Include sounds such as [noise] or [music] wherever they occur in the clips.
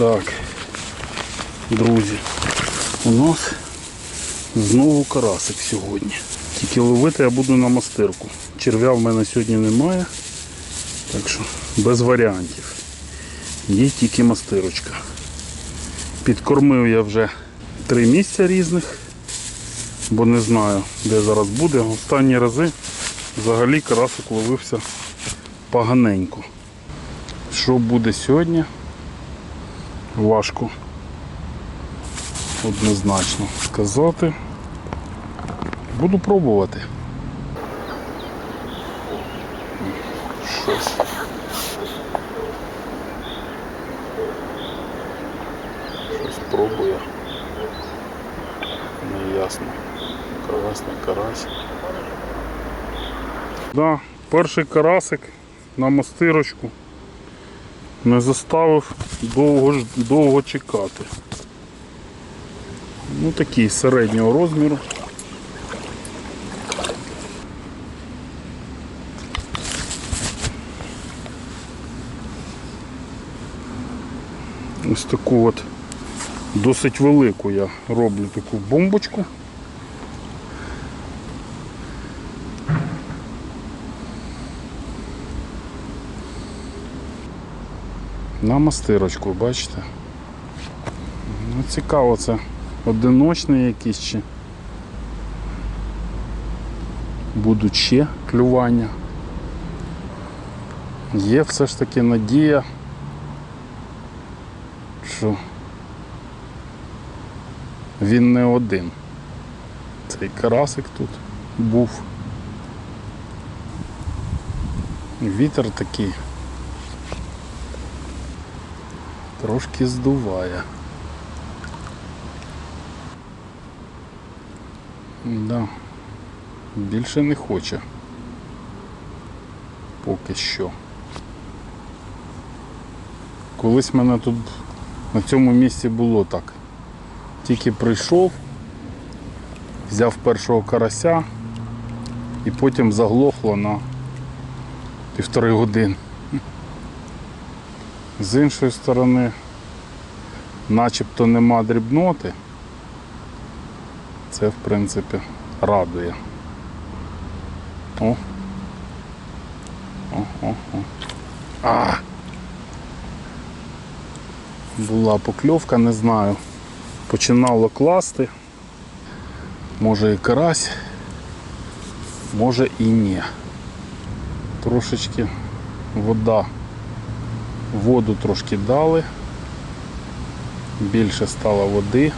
Так, друзі, у нас знову карасик сьогодні. Тільки ловити я буду на мастирку. Черв'я в мене сьогодні немає, так що без варіантів. Є тільки мастирочка. Підкормив я вже три місця різних, бо не знаю, де зараз буде. Останні рази взагалі карасик ловився поганенько. Що буде сьогодні? Важко однозначно сказати. Буду пробувати. Щось. Щось пробує. Неясно. Карась не карась. Да, перший карасик на мастирочку не заставив довго, довго чекати. Ну такий середнього розміру. Ось таку от досить велику я роблю таку бомбочку. На мастирочку, бачите? Ну, цікаво, це одиночний якийсь чи будуть ще клювання. Є все ж таки надія, що він не один. Цей карасик тут був. Вітер такий трошки здуває. Да. Більше не хоче. Поки що. Колись мене тут на цьому місці було так. Тільки прийшов, взяв першого карася і потім заглохло на півтори години. З іншої сторони, начебто нема дрібноти. Це в принципі радує. О. О, о, о. А! Була покльовка, не знаю. Починало класти. Може і карась, може і ні. Трошечки вода. Воду трошки дали. Більше стало води.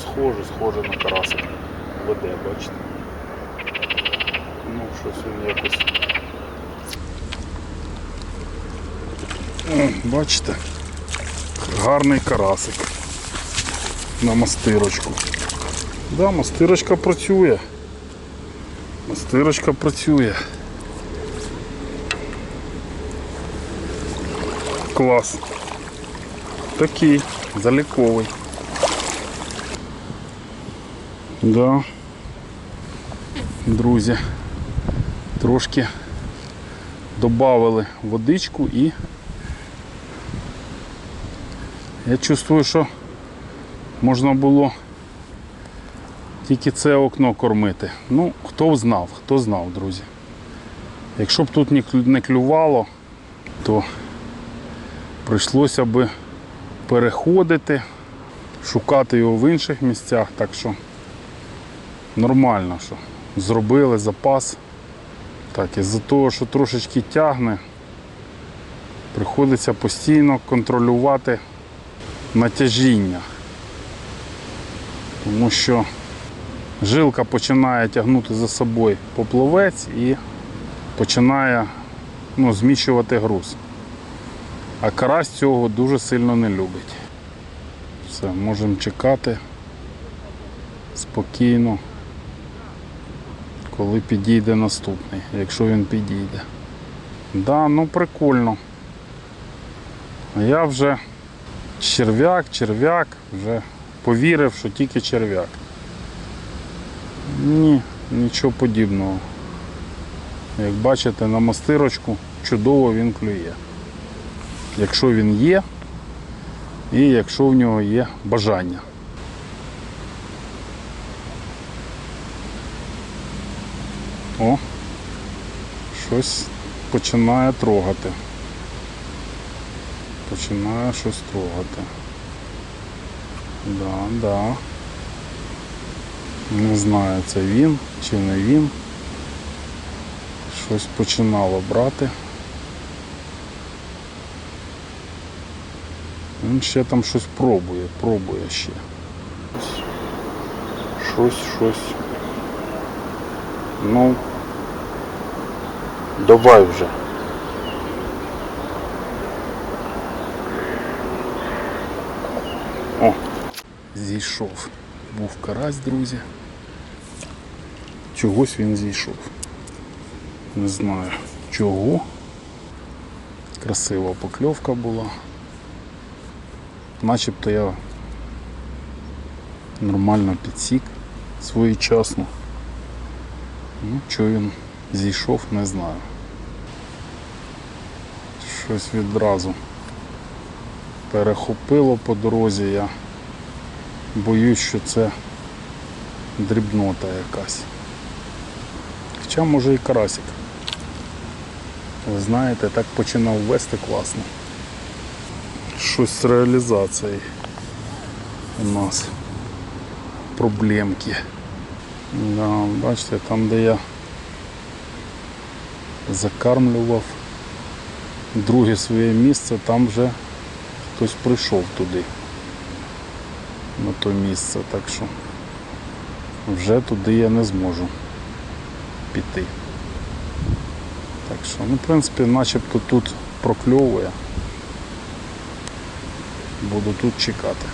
Схоже, схоже на карасик. Веде, бачите. Ну, щось він якось. Бачите? Гарний карасик. На мастирочку. Да, мастирочка працює. Мастирочка працює. Клас. Такий, заліковий. Да. Друзі, трошки додали водичку і я чувствую, що можна було тільки це окно кормити. Ну, хто знав, хто знав, друзі. Якщо б тут не клювало, то прийшлося би переходити, шукати його в інших місцях, так що нормально, що зробили запас. Так, із-за того, що трошечки тягне, приходиться постійно контролювати натяжіння. Тому що жилка починає тягнути за собою поплавець і починає ну, зміщувати груз. А карась цього дуже сильно не любить. Все, можемо чекати спокійно, коли підійде наступний, якщо він підійде. Да, ну прикольно. А я вже черв'як, черв'як, вже повірив, що тільки черв'як. Ні, нічого подібного. Як бачите, на мастирочку чудово він клює. Якщо він є, і якщо в нього є бажання. О, щось починає трогати. Починає щось трогати. Да, да. Не знаю, це він чи не він. Щось починало брати. Він ще там щось пробує, пробує ще. Щось, щось. Ну, давай вже. О, зійшов. Був карась, друзі. Чогось він зійшов. Не знаю чого. Красива покльовка була. Начебто я нормально підсік своєчасно. Ну, чого він зійшов, не знаю. Щось відразу перехопило по дорозі, я боюсь, що це дрібнота якась. Хоча може і карасик. Ви знаєте, так починав вести класно. Щось з реалізацією у нас проблемки. Да, бачите, там де я закармлював друге своє місце, там вже хтось прийшов туди, на то місце, так що вже туди я не зможу піти. Так що, ну, в принципі, начебто тут прокльовує. Буду тут чекати.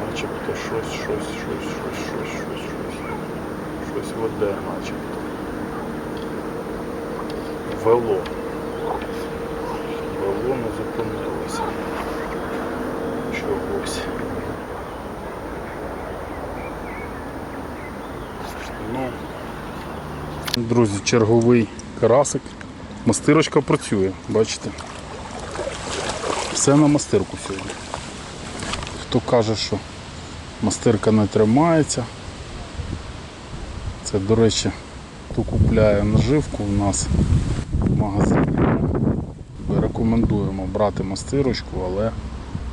Начебто щось, щось, щось, щось, щось, щось, щось. Щось веде, начебто. Вело. Вело не зупинилося. Чогось. Ну, друзі, черговий карасик. Мастирочка працює, бачите? Все на мастирку сьогодні. Хто каже, що мастирка не тримається. Це, до речі, хто купляє наживку у нас в магазині. Рекомендуємо брати мастирочку, але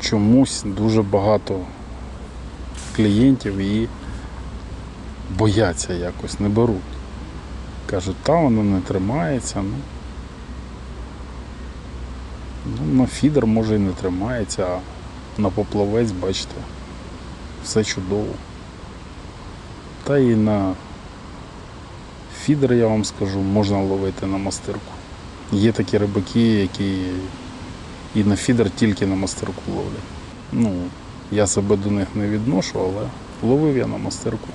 чомусь дуже багато клієнтів її бояться якось, не беруть. Кажуть, та воно не тримається. Ну, ну, на фідер може і не тримається, а на поплавець, бачите, все чудово. Та і на фідер, я вам скажу, можна ловити на мастирку. Є такі рибаки, які і на фідер тільки на мастирку ловлять. Ну, я себе до них не відношу, але ловив я на мастирку.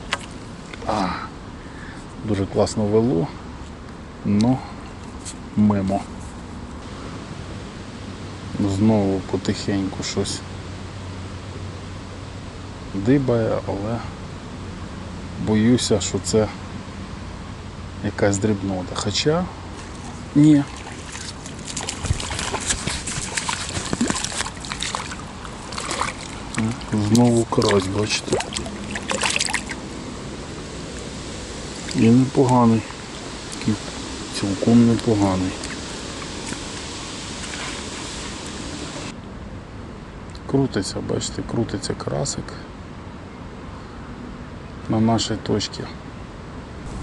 А, дуже класно вело, но мимо. Знову потихеньку щось дибає, але боюся, що це якась дрібнота. Хоча ні. Знову карась, бачите. І непоганий. Цілком непоганий. Крутиться, бачите, крутиться карасик на нашій точці.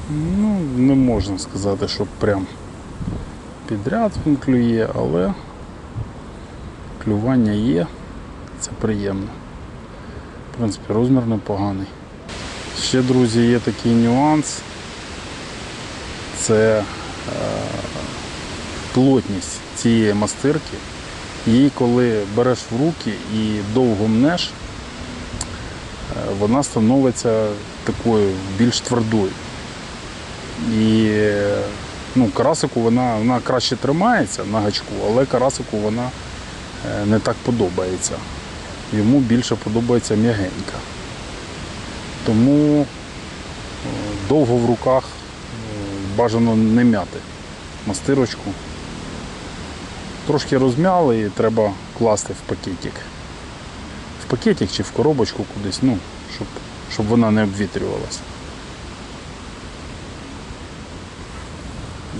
Ну, не можна сказати, що прям підряд він клює, але клювання є, це приємно. Принципі, розмір непоганий. Ще, друзі, є такий нюанс. Це е, плотність цієї мастирки. Її коли береш в руки і довго мнеш, е, вона становиться такою більш твердою. І Ну, карасику вона, вона краще тримається на гачку, але карасику вона е, не так подобається. Йому більше подобається м'ягенька. Тому е, довго в руках е, бажано не м'яти мастирочку. Трошки розм'яли і треба класти в пакетик. В пакетик чи в коробочку кудись, ну, щоб, щоб вона не обвітрювалася.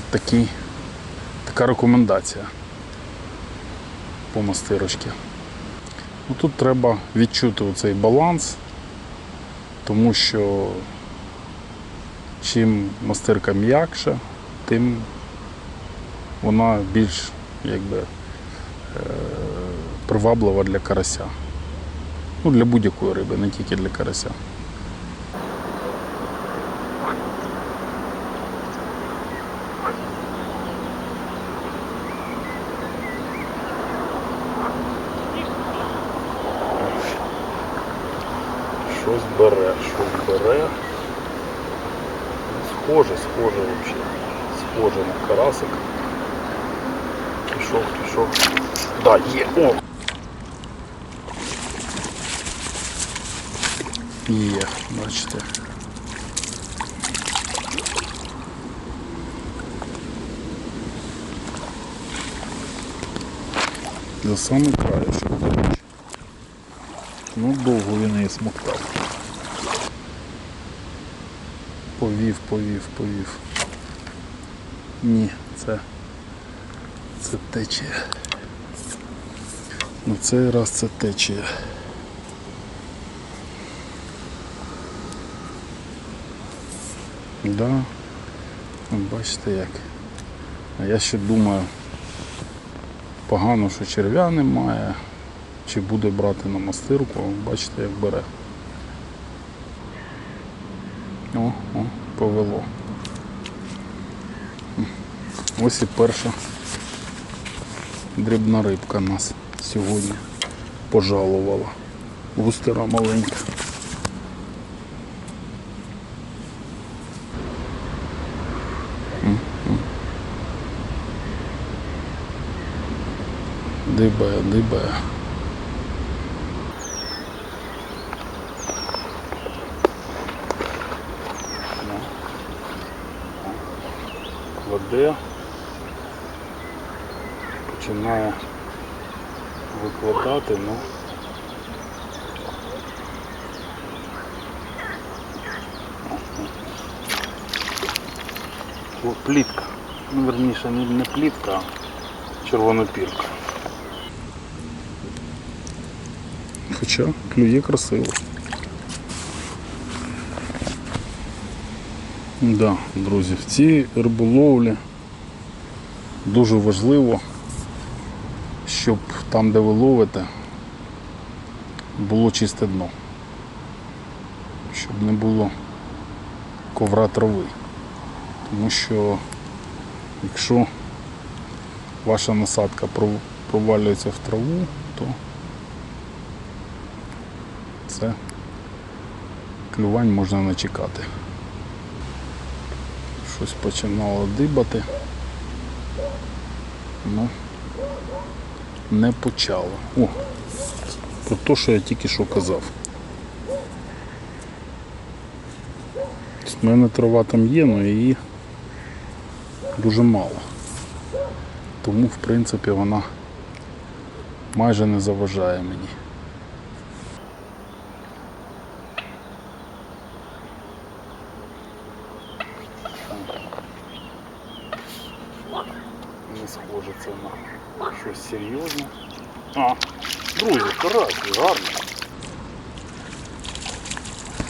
Такі, така рекомендація по мастирочці. Ну, тут треба відчути цей баланс, тому що чим мастирка м'якша, тим вона більш якби, е, приваблива для карася. Ну, для будь-якої риби, не тільки для карася. Щось бере, щось бере. Схоже, схоже взагалі. Схоже на карасик. Пішов, пішов. Да, є. О! Є, бачите. За самий краєшок. Ну, довго він її смоктав. Повів, повів, повів. Ні, це, це течія. Ну цей раз це течія. Да. Ну, Бачите як. А я ще думаю, погано, що черв'я немає, чи буде брати на мастирку, бачите, як бере. О, о, повело. Ось і перша дрібна рибка нас сьогодні пожалувала. Густера маленька. Дибає, дибає. Кладе. Починає викладати, ну. О, плітка. Ну, верніше, не, плітка, а червонопірка. Хоча клює красиво. Да, друзі, в цій риболовлі дуже важливо, щоб там, де ви ловите, було чисте дно. Щоб не було ковра трави. Тому що якщо ваша насадка провалюється в траву, то це клювань можна не чекати. Щось починало дибати. Ну, не почало. О, про те, що я тільки що казав. У мене трава там є, але її дуже мало. Тому, в принципі, вона майже не заважає мені. Не схоже це на щось серйозне. А, гарно.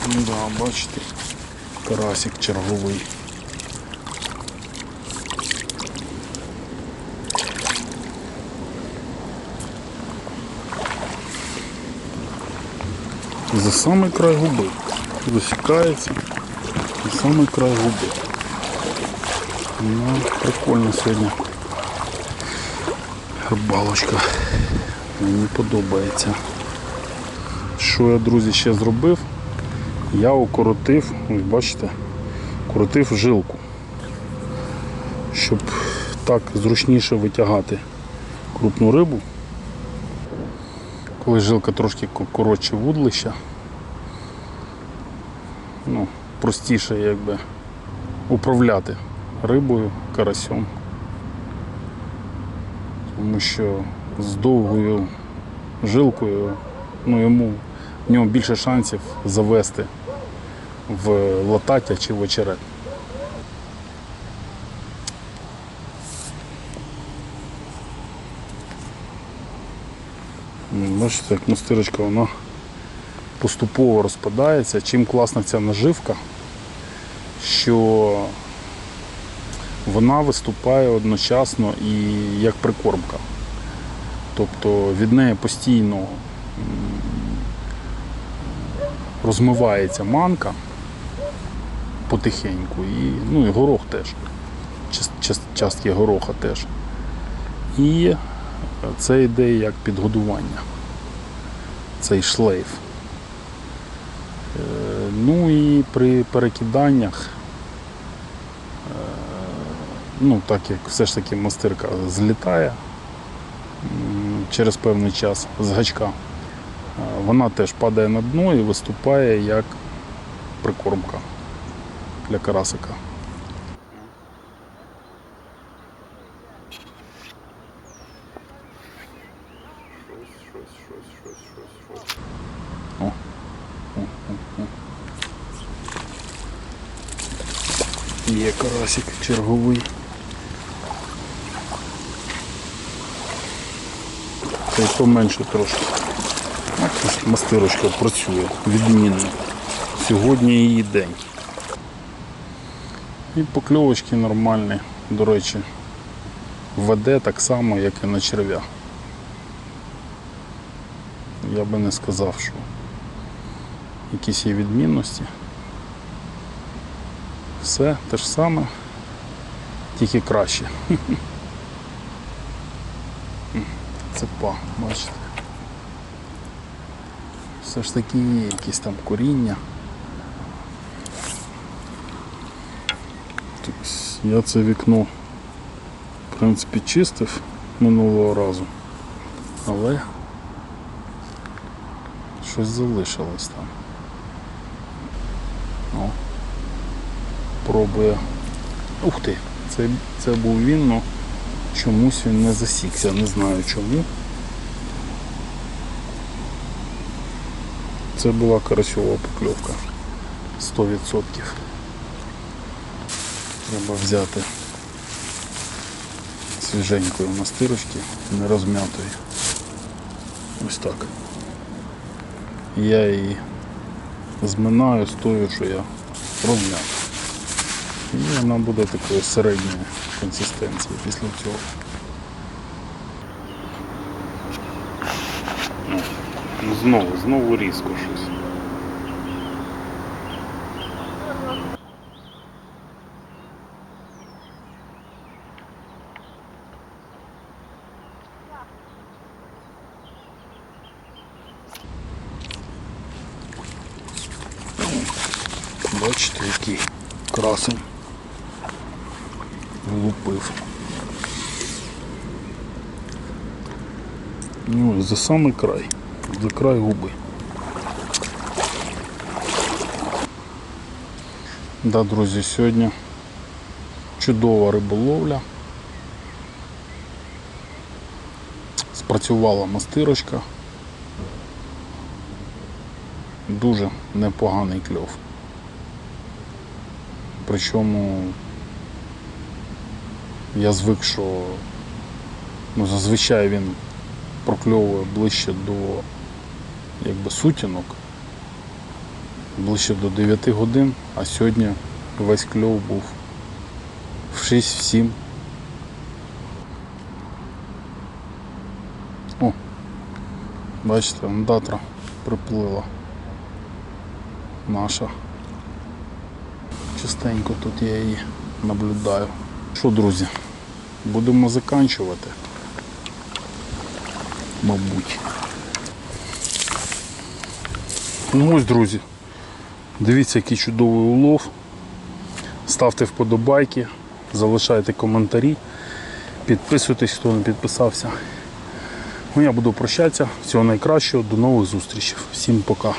Ну Да, бачите, карасик черговий. За самий край губи. Засікається. За самий край губи. Ну, прикольно сьогодні. Рибалочка. Мені подобається. Що я, друзі, ще зробив? Я укоротив, бачите, укоротив жилку. щоб так зручніше витягати крупну рибу. Коли жилка трошки коротше вудлища, ну, простіше якби управляти рибою, карасьом. Тому що з довгою жилкою ну, йому в нього більше шансів завести в латаття чи в очерет. Бачите, як мастирочка вона поступово розпадається. Чим класна ця наживка, що вона виступає одночасно і як прикормка. Тобто від неї постійно розмивається манка потихеньку, і, ну і горох теж. Част- част- Частки гороха теж. І це йде як підгодування. Цей шлейф. Е, Ну і при перекиданнях, е, ну так як все ж таки мастирка злітає через певний час з гачка, е, вона теж падає на дно і виступає як прикормка для карасика. Є карасик черговий. Й поменше трошки. Мастирочка працює відмінно. Сьогодні її день. І покльовочки нормальні, до речі, веде так само, як і на черв'я. Я би не сказав, що якісь є відмінності. Все те ж саме, тільки краще. [laughs] Це па, бачите. Все ж таки є якісь там коріння. Я це вікно в принципі чистив минулого разу, але щось залишилось там. О, пробує. Ух ти, це, це був він, але чомусь він не засікся, не знаю чому. Це була карасьова покльовка 100%. Треба взяти свіженької настирочки, не розм'ятої. Ось так. Я її зминаю з тою, що я розм'яв. І вона буде такої середньої консистенції після цього. Ну, Знову, знову різко щось. Бачите, який красень влупив. Ну, за самий край, за край губи. Да, друзі, сьогодні чудова риболовля. Спрацювала мастирочка. Дуже непоганий кльов. Причому я звик, що ну, зазвичай він прокльовує ближче до якби, сутінок, ближче до 9 годин, а сьогодні весь кльов був в 6-7. О, бачите, ондатра приплила наша. Частенько тут я її наблюдаю. Що, друзі, будемо заканчувати. Мабуть. Ну ось, друзі. Дивіться, який чудовий улов. Ставте вподобайки, залишайте коментарі, підписуйтесь, хто не підписався. Ну, я буду прощатися. Всього найкращого, до нових зустрічей. Всім пока.